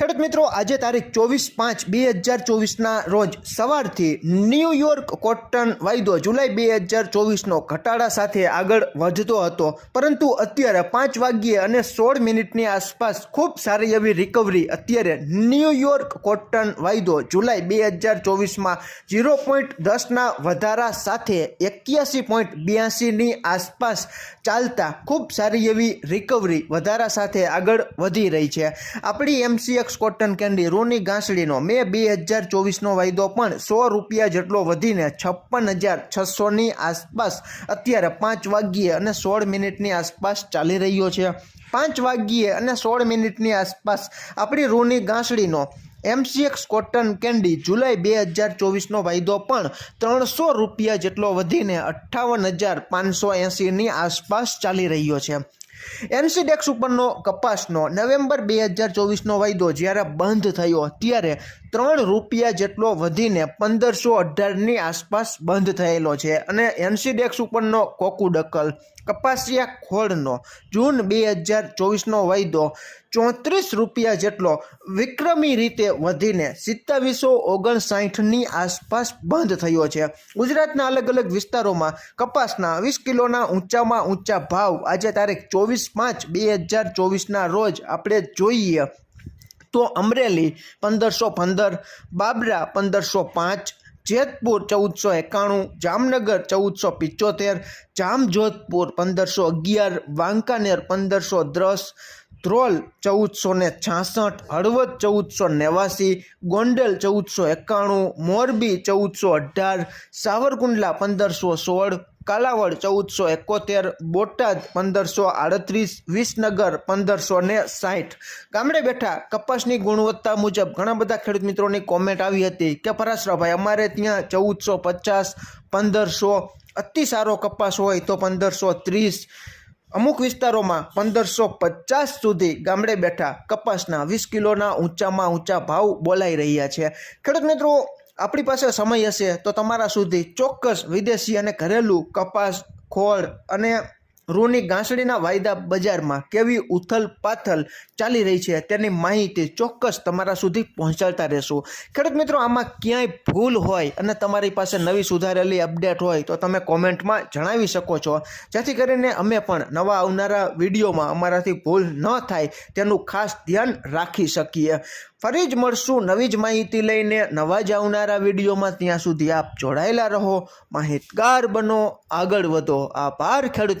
ખેડૂત મિત્રો, આજે તારીખ ચોવીસ પાંચ બે હજાર ચોવીસના રોજ સવારથી ન્યૂયોર્ક કોટન વાયદો જુલાઈ બે હજાર ચોવીસનો ઘટાડા સાથે આગળ વધતો હતો. પરંતુ અત્યારે પાંચ વાગ્યે અને સોળ મિનિટની આસપાસ ખૂબ સારી એવી રિકવરી અત્યારે ન્યૂયોર્ક કોટન વાયદો જુલાઈ બે હજાર ચોવીસમાં ઝીરો પોઈન્ટ દસના વધારા સાથે એક્યાસી પોઈન્ટ બ્યાસીની આસપાસ ચાલતા ખૂબ સારી એવી રિકવરી વધારા સાથે આગળ વધી રહી છે. આપણી એમસીએક્સ કોટન કેન્ડી રૂની ઘાસડીનો મે બે હજાર ચોવીસનો વાયદો પણ સો રૂપિયા જેટલો વધીને છપ્પન હજાર છસોની આસપાસ અત્યારે પાંચ વાગ્યે અને સોળ મિનિટની આસપાસ ચાલી રહ્યો છે. પાંચ વાગ્યે અને સોળ મિનિટની આસપાસ આપણી રૂની ઘાસડીનો એમસીએક્સ કોટન કેન્ડી જુલાઈ બે હજાર ચોવીસનો વાયદો પણ ત્રણસો રૂપિયા જેટલો વધીને અઠ્ઠાવન હજાર પાંચસો એંસીની આસપાસ ચાલી રહ્યો છે. એનસીડેક્સ ઉપરનો કપાસનો નવેમ્બર બે હજાર ચોવીસનો વાયદો જ્યારે બંધ થયો ત્યારે ત્રણ રૂપિયા જેટલો વધીને પંદરસો અઢારની આસપાસ બંધ થયેલો છે. અને એનસીડેક્સ ઉપરનો કોકુડકલ કપાસિયા ખોળનો, જૂન બે હજાર ચોવીસનો વાયદો ચોત્રીસ રૂપિયા જેટલો વિક્રમી રીતે વધીને સિત્તાવીસો ઓગણસાઠની આસપાસ બંધ થયો છે. ગુજરાતના અલગ અલગ વિસ્તારોમાં કપાસના વીસ કિલોના ઊંચામાં ઊંચા ભાવ આજે તારીખ ચોવીસ પાંચ બે હજાર ચોવીસના રોજ આપણે જોઈએ તો અમરેલી પંદરસો પંદર, બાબરા પંદરસો પાંચ જેતપુર ચૌદસો એકાણું, જામનગર ચૌદસો પિચોતેર, જામજોધપુર પંદરસો અગિયાર, વાંકાનેર પંદરસો દસ, ધ્રોલ ચૌદસો ને છાસઠ, હળવદ ચૌદસો નેવાસી, ગોંડલ ચૌદસો એકાણું, મોરબી ચૌદસો અઢાર, સાવરકુંડલા પંદરસો સોળ કાલાવડ ચૌદસો એકોતેર, બોટાદ પંદરસો આડત્રીસ, વિસનગર પંદરસો ને સાઠ ગામડે બેઠા કપાસની ગુણવત્તા મુજબ ઘણા બધા ખેડૂત મિત્રોની કોમેન્ટ આવી હતી કે પરાશરાભાઈ, અમારે ત્યાં ચૌદસો પચાસ, પંદરસો અતિ સારો કપાસ હોય તો પંદરસો ત્રીસ. અમુક વિસ્તારોમાં પંદરસો પચાસ સુધી ગામડે બેઠા કપાસના વીસ કિલોના ઊંચામાં ઊંચા ભાવ બોલાઈ રહ્યા છે. ખેડૂત મિત્રો આપણી પાસે સમય હશે તો તમારા સુધી ચોક્કસ વિદેશી અને ઘરેલું કપાસ ખોળ અને રૂની ઘાસડીના વાયદા બજારમાં કેવી ઉથલ પાથલ ચાલી રહી છે તેની માહિતી ચોક્કસ તમારા સુધી પહોંચાડતા રહેશું. ખેડૂત મિત્રો, આમાં ક્યાંય ભૂલ હોય અને તમારી પાસે નવી સુધારેલી અપડેટ હોય તો તમે કોમેન્ટમાં જણાવી શકો છો. જેથી કરીને અમે પણ નવા આવનારા વિડીયોમાં અમારાથી ભૂલ ન થાય તેનું ખાસ ધ્યાન રાખી શકીએ. ફરી જ મળશું નવી જ માહિતી લઈને નવા જ આવનારા વિડીયોમાં. ત્યાં સુધી આપ જોડાયેલા રહો. માહિતગાર બનો. આગળ વધો. આભાર ખેડૂત